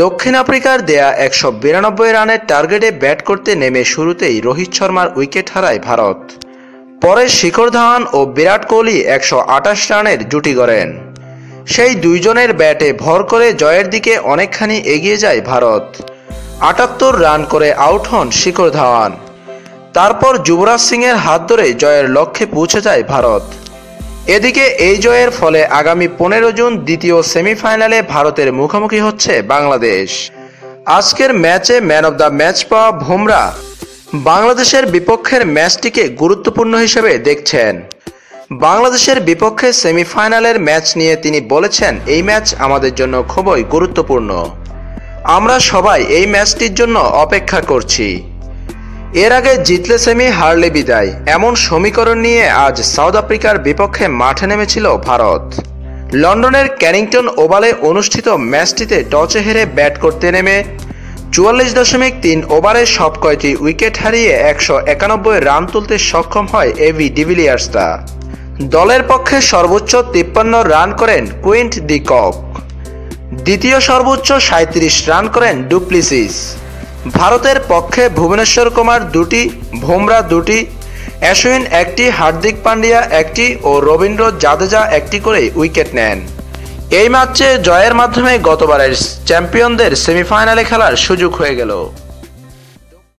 দক্ষিণ আফ্রিকার দেয়া একশো বিরানব্বই রানের টার্গেটে ব্যাট করতে নেমে শুরুতেই রোহিত শর্মার উইকেট হারায় ভারত। পরে শিখর ধাওয়ান ও বিরাট কোহলি একশো আটাশ রানের জুটি গড়েন। সেই দুইজনের ব্যাটে ভর করে জয়ের দিকে অনেকখানি এগিয়ে যায় ভারত। আটাত্তর রান করে আউট হন শিখর ধাওয়ান। তারপর যুবরাজ সিংয়ের হাত ধরে জয়ের লক্ষ্যে পৌঁছে যায় ভারত। এদিকে এই জয়ের ফলে আগামী পনেরো জুন দ্বিতীয় সেমিফাইনালে ভারতের মুখোমুখি হচ্ছে বাংলাদেশ। আজকের ম্যাচে ম্যান অব দ্য ম্যাচ পাওয়া ভুমরা বাংলাদেশের বিপক্ষের ম্যাচটিকে গুরুত্বপূর্ণ হিসেবে দেখছেন। বাংলাদেশের বিপক্ষে সেমিফাইনালের ম্যাচ নিয়ে তিনি বলেছেন, এই ম্যাচ আমাদের জন্য খুবই গুরুত্বপূর্ণ। আমরা সবাই এই ম্যাচটির জন্য অপেক্ষা করছি। এর আগে জিতলে সেমি, হারলে বিদায়। এমন সমীকরণ নিয়ে আজ সাউথ আফ্রিকার বিপক্ষে মাঠে নেমেছিল ভারত। লন্ডনের ক্যানিংটন ওভালে অনুষ্ঠিত ম্যাচটিতে টচে হেরে ব্যাট করতে নেমে চুয়াল্লিশ দশমিক তিন ওভারে সব কয়টি উইকেট হারিয়ে একশো একানব্বই রান তুলতে সক্ষম হয় এভি ডিভিলিয়ার্সরা। দলের পক্ষে সর্বোচ্চ তিপ্পান্ন রান করেন কুইন্ট ডি কক। দ্বিতীয় সর্বোচ্চ সাঁত্রিশ রান করেন ডুপ্লিসিস। ভারতের পক্ষে ভুবনেশ্বর কুমার দুটি, ভুমরা দুটি অ্যাশুইন একটি, হার্দিক পান্ডিয়া একটি ও রবীন্দ্র জাদেজা একটি করে উইকেট নেন। এই ম্যাচে জয়ের মাধ্যমে গতবারের চ্যাম্পিয়নদের সেমিফাইনালে খেলার সুযোগ হয়ে গেল।